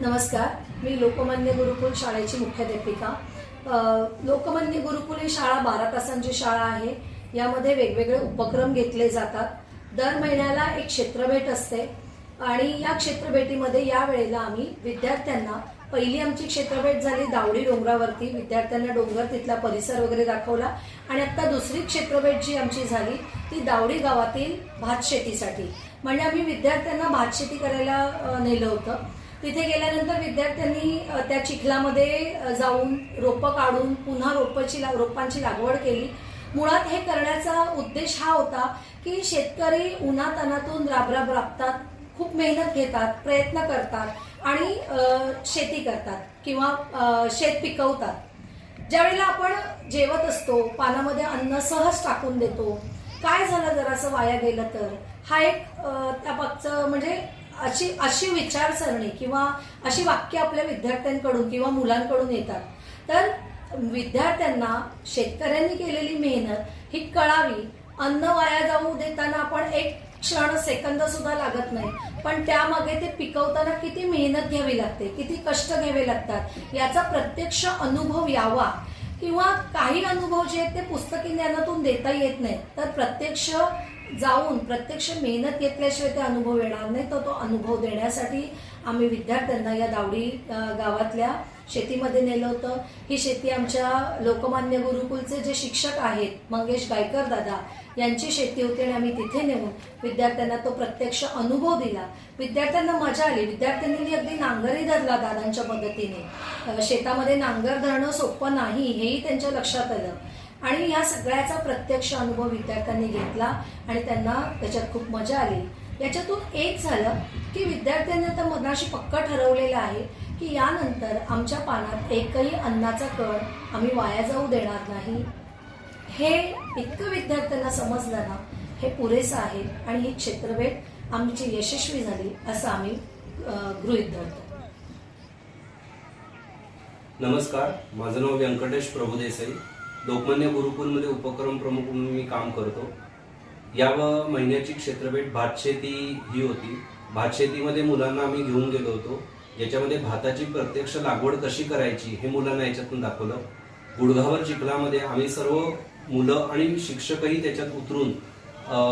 नमस्कार. मी लोकमान्य गुरुकुल शाळेची मुख्याध्यापिका. लोकमान्य गुरुकुल ही शाळा बारा तासांची शाळा आहे. यामध्ये वेगवेगळे उपक्रम घेतले जातात. दर महिन्याला एक क्षेत्रभेट असते. आणि या क्षेत्रभेटीमध्ये या वेळेला आम्ही विद्यार्थ्यांना पहिली आमची क्षेत्रभेट झाली दावडी डोंगरावरती. विद्यार्थ्यांना डोंगर तिथला परिसर वगैरे दाखवला. आणि आता दुसरी क्षेत्रभेट जी आमची झाली ती दावडी गावातील भात शेतीसाठी म्हणजे आम्ही विद्यार्थ्यांना भात शेती करायला नेलं होतं. तिथे गेल्यानंतर विद्यार्थ्यांनी त्या चिखलामध्ये जाऊन रोपं काढून पुन्हा रोपाची ला- रोपांची लागवड केली. मुळात हे करण्याचा उद्देश हा होता की शेतकरी उन्हातानातून राबराब राबतात खूप मेहनत घेतात प्रयत्न करतात आणि शेती करतात किंवा शेत पिकवतात. ज्यावेळेला आपण जेवत असतो पानामध्ये अन्न सहज टाकून देतो काय झालं जरासं वाया गेलं तर? हा एक त्या मागचं म्हणजे अशी अशी विचारसरणी किंवा अशी वाक्य आपल्या विद्यार्थ्यांकडून किंवा मुलांकडून येतात. तर विद्यार्थ्यांना शेतकऱ्यांनी केलेली मेहनत ही कळावी. अन्न वाया जाऊ देताना आपण एक क्षण सेकंद सुद्धा लागत नाही. पण त्यामागे ते पिकवताना किती मेहनत घ्यावी लागते किती कष्ट घ्यावे लागतात याचा प्रत्यक्ष अनुभव यावा. किंवा काही अनुभव जे आहेत ते पुस्तकी ज्ञानातून देता येत नाही. तर प्रत्यक्ष जाऊन प्रत्यक्ष मेहनत घेतल्याशिवाय ते अनुभव येणार नाही तर तो अनुभव देण्यासाठी आम्ही विद्यार्थ्यांना या दावडी गावातल्या शेतीमध्ये नेलं होतं. ही शेती आमच्या लोकमान्य गुरुकुलचे जे शिक्षक आहेत मंगेश गायकर दादा यांची शेती होती आणि आम्ही तिथे नेऊन विद्यार्थ्यांना तो प्रत्यक्ष अनुभव दिला. विद्यार्थ्यांना मजा आली. विद्यार्थ्यांनी अगदी नांगरही धरला दादांच्या मदतीने. शेतामध्ये नांगर धरणं सोपं नाही हेही त्यांच्या लक्षात आलं. आणि या सगळ्याचा प्रत्यक्ष अनुभव विद्यार्थ्यांनी घेतला आणि त्यांना त्याच्यात खूप मजा आली. याच्यातून एक झालं की विद्यार्थ्यांनी आता मनाशी पक्क ठरवलेलं आहे की यानंतर आमच्या पानात एकही अन्नाचा कण आम्ही वाया जाऊ देणार नाही. हे इतकं विद्यार्थ्यांना समजलं ना हे पुरेसं आहे आणि ही क्षेत्रभेट आमची यशस्वी झाली असं आम्ही गृहित गृहीत धरतो. नमस्कार माझं नाव व्यंकटेश प्रभुदेसाई. लोकमान्य गुरुकुलमध्ये उपक्रम प्रमुख म्हणून मी काम करतो. या व- महिन्याची क्षेत्रभेट भातशेती ही होती. भातशेतीमध्ये मुलांना आम्ही घेऊन गेलो होतो. ज्याच्यामध्ये भाताची प्रत्यक्ष लागवड कशी करायची हे मुलांना याच्यातून दाखवलं. गुडघावर चिखलामध्ये आम्ही सर्व मुलं आणि शिक्षकही त्याच्यात उतरून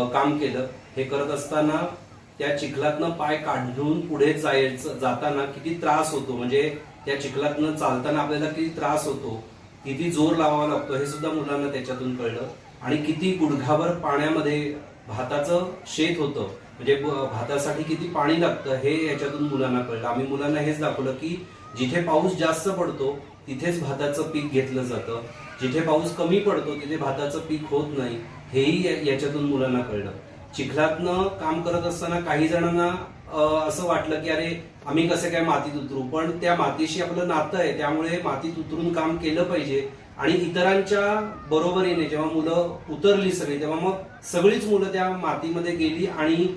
काम केलं. हे करत असताना त्या चिखलातनं पाय काढून पुढे जायचं जाताना किती त्रास होतो. म्हणजे त्या चिखलातनं चालताना आपल्याला किती त्रास होतो. किती जोर लावावा लागतो हे सुद्धा मुलांना त्याच्यातून कळलं. आणि किती गुडघाभर पाण्यामध्ये भाताचं शेत होतं म्हणजे भातासाठी किती पाणी लागतं हे याच्यातून मुलांना कळलं. आम्ही मुलांना हेच दाखवलं की जिथे पाऊस जास्त पडतो तिथेच भाताचं पीक घेतलं जातं. जिथे पाऊस कमी पडतो तिथे भाताचं पीक होत नाही हेही याच्यातून मुलांना कळलं. चिखलातनं काम करत असताना काही जणांना असं वाटलं की अरे आम्ही कसं काय मातीत उतरू? पण त्या मातीशी आपलं नातं आहे त्यामुळे मातीत उतरून काम केलं पाहिजे. आणि इतरांच्या बरोबरीने जेव्हा मुलं उतरली सगळी तेव्हा मग सगळीच मुलं त्या मातीमध्ये गेली आणि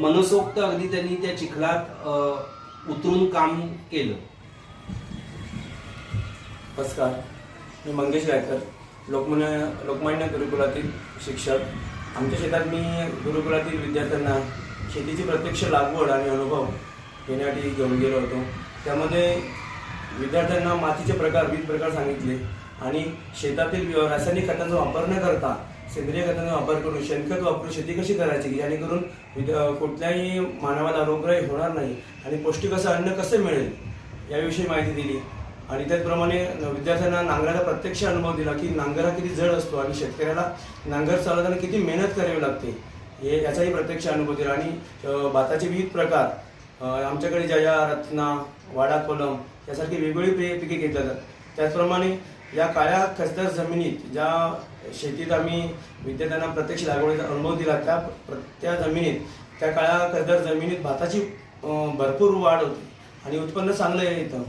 मनसोक्त अगदी त्यांनी त्या चिखलात उतरून काम केलं. नमस्कार. मी मंगेश गायकर लोकमान्य लोकमान्य गुरुकुलातील शिक्षक. आमच्या शेतात मी गुरुकुलातील विद्यार्थ्यांना शेतीची प्रत्यक्ष लागवड आणि अनुभव घेण्यासाठी घेऊन गेलो होतो. त्यामध्ये विद्यार्थ्यांना मातीचे प्रकार विविध प्रकार सांगितले आणि शेतातील रासायनिक खतांचा वापर न करता सेंद्रिय खतांचा वापर करून शेणखत वापरून शेती कशी करायची? जेणेकरून कुठल्याही मानवाला रोगराई होणार नाही आणि पौष्टिक असं अन्न कसं मिळेल याविषयी माहिती दिली. आणि त्याचप्रमाणे विद्यार्थ्यांना नांगराचा प्रत्यक्ष अनुभव दिला की नांगर हा किती जड असतो आणि शेतकऱ्याला नांगर चालवताना किती मेहनत करावी लागते. हे याचाही प्रत्यक्ष अनुभव दिला आणि भाताचे विविध प्रकार आमच्याकडे जया रत्ना वाडा कोलम यासारखी वेगवेगळी पे पिके घेतल्या जातात. त्याचप्रमाणे या काळ्या खस्तर जमिनीत ज्या शेतीत आम्ही विद्यार्थ्यांना प्रत्यक्ष लागवडीचा अनुभव दिला त्या प्र- त्या जमिनीत त्या काळ्या खस्तर जमिनीत भाताची भरपूर वाढ होती. आणि उत्पन्न चांगलं येतं